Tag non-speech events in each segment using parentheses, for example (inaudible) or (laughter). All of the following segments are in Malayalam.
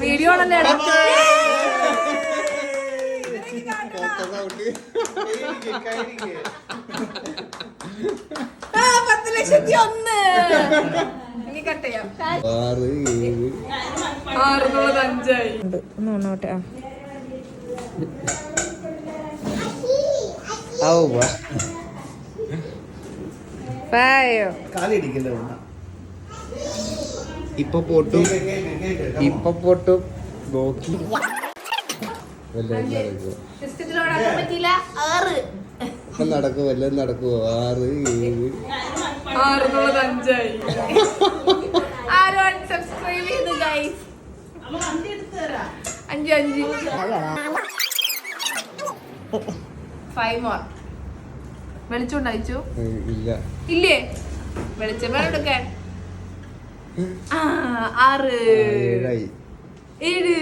വീഡിയോ ആണല്ലേ പത്ത് ലക്ഷത്തി ഒന്ന്. ഇനി കട്ട് ചെയ്യാം. ആറ് ഏഴ്. അറുന്നൂറ് അഞ്ചായി. ഒന്ന് വന്നോട്ടെ ആ. ഔ, വാ. ഫൈവ്. കാലിടിക്കല്ലേ. ഇപ്പൊ പൊട്ടും ഇപ്പൊ പൊട്ടും നോക്കി. നടക്കും വല്ലതും നടക്കുമോ ആറ് ഏഴ്. വെളിച്ചോണ്ടായിച്ചു അഞ്ചായി. ആരും അൺസബ്സ്ക്രൈബ് ചെയ്തു ഗൈസ് അഞ്ച് അഞ്ച്. ഫൈവ് മോർ വെളിച്ചം അയച്ചു ഏഹ്, ഇല്ല. ഇല്ലേ? വെളിച്ചം വേണം എടുക്കാൻ. ആറ്. ഏഴ്.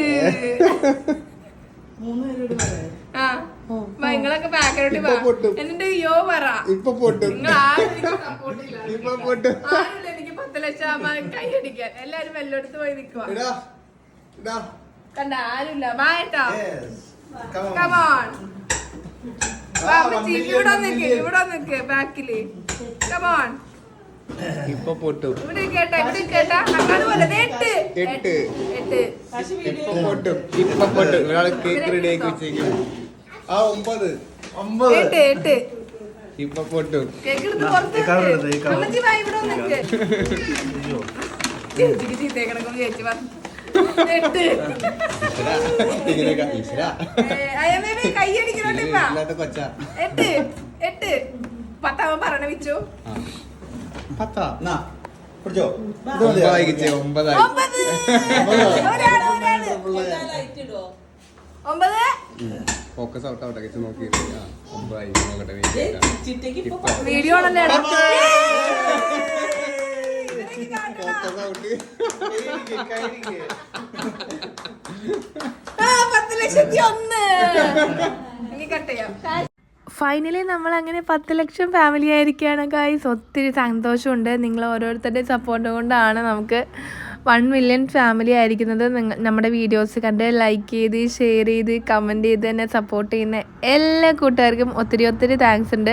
നിങ്ങളൊക്കെ ഇപ്പൊ പൊട്ടും. എന്നിട്ട് യോ പറ. ഇപ്പൊ പൊട്ടും. പൊട്ടും. എനിക്ക് പത്ത് ലക്ഷം കൈയടിക്കാൻ എല്ലാരും വെല്ലെടുത്ത് പോയി നിക്കുവാ കണ്ട ആരുമില്ല. വായട്ടോ. കമോൺ നിക്ക്. ഇവിടെ നിക്ക് ബാക്കിൽ. കമോൺ ഇപ്പൊ പൊട്ടു. എട്ട്. ഇപ്പൊ പൊട്ടും. ഇപ്പൊ പൊട്ടും. ഒരാൾ കേക്ക് റെഡി ആക്കി വെച്ചേക്കും. ആ ഒമ്പത്. ഒമ്പത്. എട്ട് ഇപ്പൊ പൊട്ടും. കൊച്ചാ. എട്ട് എട്ട്. പത്താവൻ പറഞ്ഞ വിച്ചു. പത്താ. എന്നാ, പിടിച്ചോ. ഇത് മതിയോ? ഒമ്പതായി കിച്ചേ ഒമ്പതായി. ഒമ്പത്. ഒരാൾ ഒരാൾ. ഒമ്പത്. ഫോക്കസ് ഔട്ട് ഔട്ട് കിച്ച് നോക്കി. ആ ഒമ്പതായി. നോക്കട്ടെ വെയിറ്റ് ഇപ്പൊ വീഡിയോ ആണല്ലേ എടാ. ആ, പത്ത് ലക്ഷത്തി ഒന്ന്. (laughs) ഇനി കട്ട് ചെയ്യാം. ഫൈനലി നമ്മൾ അങ്ങനെ പത്ത് ലക്ഷം ഫാമിലി ആയിരിക്കുകയാണ് ഗായ്സ് ഒത്തിരി സന്തോഷമുണ്ട്. നിങ്ങൾ ഓരോരുത്തരുടെയും സപ്പോർട്ട് കൊണ്ടാണ് നമുക്ക് വൺ മില്യൺ ഫാമിലി ആയിരിക്കുന്നത് നമ്മുടെ വീഡിയോസ് കണ്ട് ലൈക്ക് ചെയ്ത് ഷെയർ ചെയ്ത് കമന്റ് ചെയ്ത് തന്നെ സപ്പോർട്ട് ചെയ്യുന്ന എല്ലാ കൂട്ടുകാർക്കും ഒത്തിരി ഒത്തിരി താങ്ക്സ് ഉണ്ട്.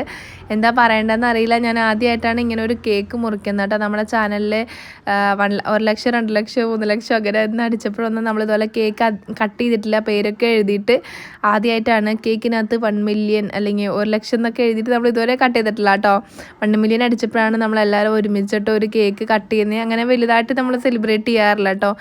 എന്താ പറയേണ്ടതെന്ന് അറിയില്ല. ഞാൻ ആദ്യമായിട്ടാണ് ഇങ്ങനെ ഒരു കേക്ക് മുറിക്കുന്നത് കേട്ടോ. നമ്മുടെ ചാനലിൽ വൺ ഒരു ലക്ഷം രണ്ട് ലക്ഷം മൂന്ന് ലക്ഷം അങ്ങനെ എന്ന് അടിച്ചപ്പോഴൊന്നും നമ്മളിതുപോലെ കേക്ക് കട്ട് ചെയ്തിട്ടില്ല. പേരൊക്കെ എഴുതിയിട്ട് ആദ്യമായിട്ടാണ് കേക്കിനകത്ത് വൺ മില്യൺ അല്ലെങ്കിൽ ഒരു ലക്ഷം എന്നൊക്കെ എഴുതിയിട്ട് നമ്മൾ ഇതുവരെ കട്ട് ചെയ്തിട്ടില്ല കേട്ടോ. വൺ മില്യൺ അടിച്ചപ്പോഴാണ് നമ്മളെല്ലാവരും ഒരുമിച്ചിട്ട് ഒരു കേക്ക് കട്ട് ചെയ്യുന്നത്. അങ്ങനെ വലുതായിട്ട് നമ്മൾ സെലിബ്രേറ്റ് ചെയ്യാറില്ല കേട്ടോ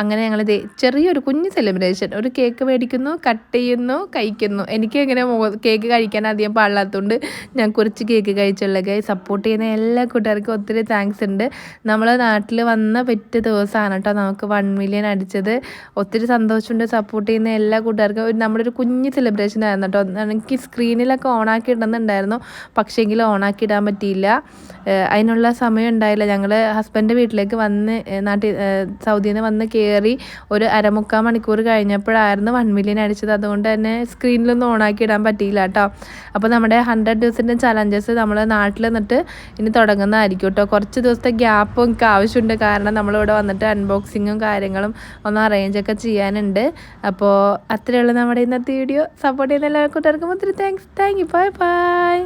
അങ്ങനെ ഞങ്ങൾ ചെറിയൊരു കുഞ്ഞ് സെലിബ്രേഷൻ ഒരു കേക്ക് മേടിക്കുന്നു കട്ട് ചെയ്യുന്നു കഴിക്കുന്നു. എനിക്ക് അങ്ങനെ കേക്ക് കഴിക്കാൻ അധികം പാടില്ലാത്തതുകൊണ്ട് ഞാൻ കുറച്ച് കേക്ക് കഴിച്ചുള്ള സപ്പോർട്ട് ചെയ്യുന്ന എല്ലാ കൂട്ടുകാർക്കും ഒത്തിരി താങ്ക്സ് ഉണ്ട്. നമ്മൾ നാട്ടിൽ വന്ന പെറ്റ് ദിവസമാണ് കേട്ടോ നമുക്ക് വൺ മില്യൺ അടിച്ചത്. ഒത്തിരി സന്തോഷമുണ്ട് സപ്പോർട്ട് ചെയ്യുന്ന എല്ലാ കൂട്ടുകാർക്കും. നമ്മളൊരു കുഞ്ഞ് സെലിബ്രേഷൻ ആയിരുന്നു കേട്ടോ എനിക്ക് സ്ക്രീനിലൊക്കെ ഓണാക്കി ഇടുന്നുണ്ടായിരുന്നു പക്ഷേങ്കിൽ ഓണാക്കി ഇടാൻ പറ്റിയില്ല. അതിനുള്ള സമയം ഉണ്ടായില്ല. ഞങ്ങൾ ഹസ്ബൻഡ് വീട്ടിലേക്ക് വന്ന് നാട്ടിൽ സൗദിയിൽ നിന്ന് വന്ന് കയറി ഒരു അരമുക്കാൽ മണിക്കൂർ കഴിഞ്ഞപ്പോഴായിരുന്നു വൺ മില്യൺ അടിച്ചത്. അതുകൊണ്ട് തന്നെ സ്ക്രീനിലൊന്നും ഓണാക്കി ഇടാൻ പറ്റിയില്ല കേട്ടോ. അപ്പോൾ നമ്മുടെ ഹൺഡ്രഡ് ദിവസത്തിന്റെ ചലഞ്ചസ് നമ്മൾ നാട്ടിൽ നിന്നിട്ട് ഇനി തുടങ്ങുന്നതായിരിക്കും കേട്ടോ. കുറച്ച് ദിവസത്തെ ഗ്യാപ്പും എനിക്ക് ആവശ്യമുണ്ട്. കാരണം നമ്മളിവിടെ വന്നിട്ട് അൺബോക്സിങ്ങും കാര്യങ്ങളും ഒന്ന് അറേഞ്ച് ഒക്കെ ചെയ്യാനുണ്ട്. അപ്പോൾ അത്രയുള്ള നമ്മുടെ ഇന്നത്തെ വീഡിയോ സപ്പോർട്ട് ചെയ്യുന്ന എല്ലാ കൂട്ടുകാർക്കും ഒത്തിരി thanks thank you bye bye